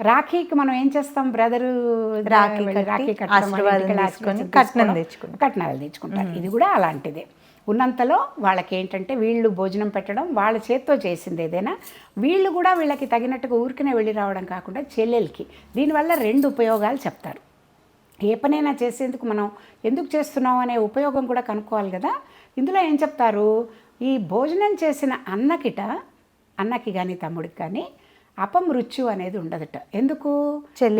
రాఖీకి మనం ఏం చేస్తాం బ్రదరు? రాఖీ కట్టడం, కట్నం తెచ్చుకుంటాం. కట్నాలు తెచ్చుకుంటారు. ఇది కూడా అలాంటిదే. ఉన్నంతలో వాళ్ళకి ఏంటంటే వీళ్ళు భోజనం పెట్టడం వాళ్ళ చేత్తో చేసింది ఏదైనా వీళ్ళు కూడా వీళ్ళకి తగినట్టుగా ఊరికనే వెళ్ళి రావడం కాకుండా చెల్లెలకి. దీనివల్ల రెండు ఉపయోగాలు చెప్తారు. ఏ పనైనా చేసేందుకు మనం ఎందుకు చేస్తున్నాం అనే ఉపయోగం కూడా కనుక్కోవాలి కదా. ఇందులో ఏం చెప్తారు? ఈ భోజనం చేసిన అన్నకిట అన్నకి కానీ తమ్ముడికి కానీ అపమృత్యు అనేది ఉండదట. ఎందుకు?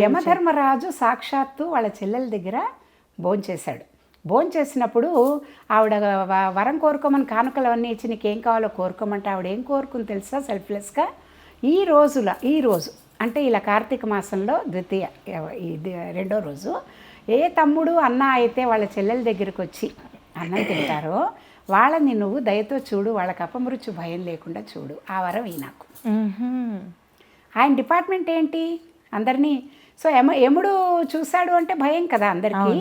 యమధర్మరాజు సాక్షాత్తు వాళ్ళ చెల్లెల దగ్గర భోంచేశాడు భోంచేసినప్పుడు ఆవిడ వరం కోరుకోమని కానుకలు అవన్నీ ఇచ్చి నీకేం కావాలో కోరుకోమంటే ఆవిడ ఏం కోరుకుంది తెలుసా? సెల్ఫ్లెస్గా ఈ రోజుల ఈ రోజు అంటే ఇలా కార్తీక మాసంలో ద్వితీయ ఇది రెండో రోజు ఏ తమ్ముడు అన్న అయితే వాళ్ళ చెల్లెల దగ్గరికి వచ్చి అన్నం తింటారో వాళ్ళని నువ్వు దయతో చూడు వాళ్ళకి అపమృత్యు భయం లేకుండా చూడు. ఆ వరం ఈ నాకు. ఆయన డిపార్ట్మెంట్ ఏంటి? అందరినీ. సో యమ యముడు చూశాడు అంటే భయం కదా అందరికీ.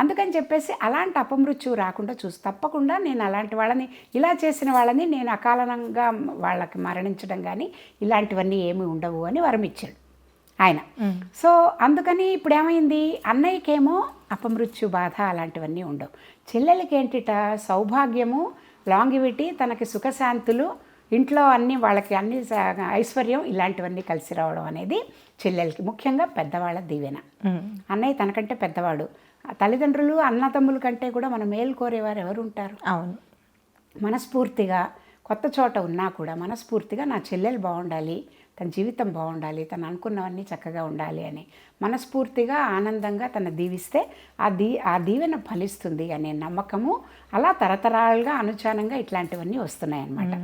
అందుకని చెప్పేసి అలాంటి అపమృత్యు రాకుండా చూసి తప్పకుండా నేను అలాంటి వాళ్ళని ఇలా చేసిన వాళ్ళని నేను అకారణంగా వాళ్ళకి మరణించడం కానీ ఇలాంటివన్నీ ఏమీ ఉండవు అని వరం ఇచ్చాడు ఆయన. సో అందుకని ఇప్పుడు ఏమైంది? అన్నయ్యకేమో అపమృత్యు బాధ అలాంటివన్నీ ఉండవు. చెల్లెలకి ఏంటిట సౌభాగ్యము లాంగివిటీ తనకి సుఖశాంతులు ఇంట్లో అన్ని వాళ్ళకి అన్ని ఐశ్వర్యం ఇలాంటివన్నీ కలిసి రావడం అనేది చెల్లెలకి ముఖ్యంగా పెద్దవాళ్ళ దీవెన. అన్నయ్య తనకంటే పెద్దవాడు. తల్లిదండ్రులు అన్నతమ్ముల కంటే కూడా మన మేలు కోరేవారు ఎవరు ఉంటారు అవును. మనస్ఫూర్తిగా కొత్త చోట ఉన్నా కూడా మనస్ఫూర్తిగా నా చెల్లెలు బాగుండాలి తన జీవితం బాగుండాలి తను అనుకున్నవన్నీ చక్కగా ఉండాలి అని మనస్ఫూర్తిగా ఆనందంగా తను దీవిస్తే ఆ దీ ఆ దీవెన ఫలిస్తుంది అనే నమ్మకము అలా తరతరాలుగా అనుచానంగా ఇట్లాంటివన్నీ వస్తున్నాయి అన్నమాట